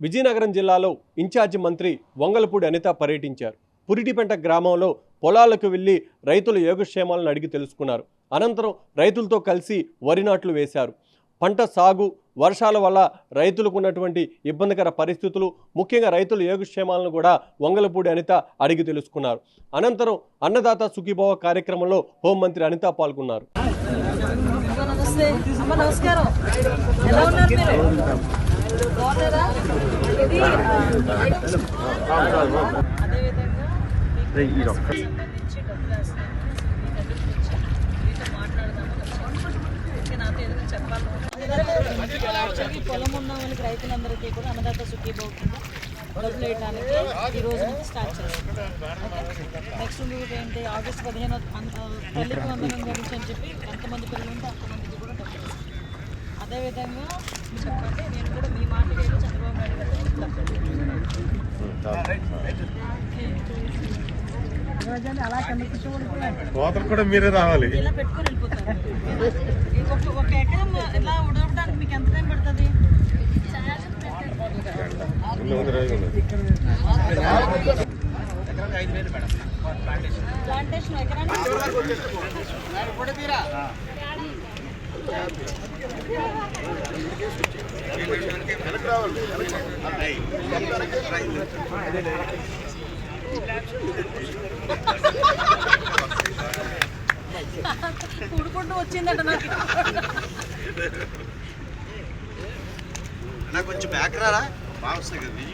విజయనగరం జిల్లాలో ఇన్ఛార్జి మంత్రి వంగలపూడి అనిత పర్యటించారు. పురిటిపెంట గ్రామంలో పొలాలకు వెళ్ళి రైతుల యోగక్షేమాలను అడిగి తెలుసుకున్నారు. అనంతరం రైతులతో కలిసి వరి నాట్లు వేశారు. పంట సాగు వర్షాల వల్ల రైతులకు ఉన్నటువంటి ఇబ్బందికర పరిస్థితులు ముఖ్యంగా రైతుల యోగక్షేమాలను కూడా వంగలపూడి అనిత అడిగి తెలుసుకున్నారు. అనంతరం అన్నదాత సుఖీభావ కార్యక్రమంలో హోంమంత్రి అనిత పాల్గొన్నారు. అదేవిధంగా సంబంధించి డబ్బులు ఏదైనా చెప్పాలి పొలం ఉన్న వాళ్ళకి రైతులందరికీ కూడా అన్నదాత సుఖీభావ కింద డబ్బులు వేయడానికి ఈ రోజు నుంచి స్టార్ట్ చేస్తాం నెక్స్ట్ ఏంటి ఆగస్ట్ పదిహేను తల్లికి వందనం గురించి అని చెప్పి ఎంతమంది పిల్లలు ఉంటే అంతమంది అదేవిధంగా చెప్పండి నేను కూడా మీ మాట వేసి చంద్రబాబు నాయుడు గారు కోతలు కూడా మీరే రావాలి. ఇలా పెట్టుకొని వెళ్ళిపోతారు. ఒక ఒక ఎకరం ఇలా ఉడవడానికి మీకు ఎంత టైం పడుతుంది? ప్లాంటేషన్ ఎకరానికి కూడుకుంటూ వచ్చిందట నాకు. నాకు కొంచెం బ్యాక్ రారా బాగా వస్తాయి కదా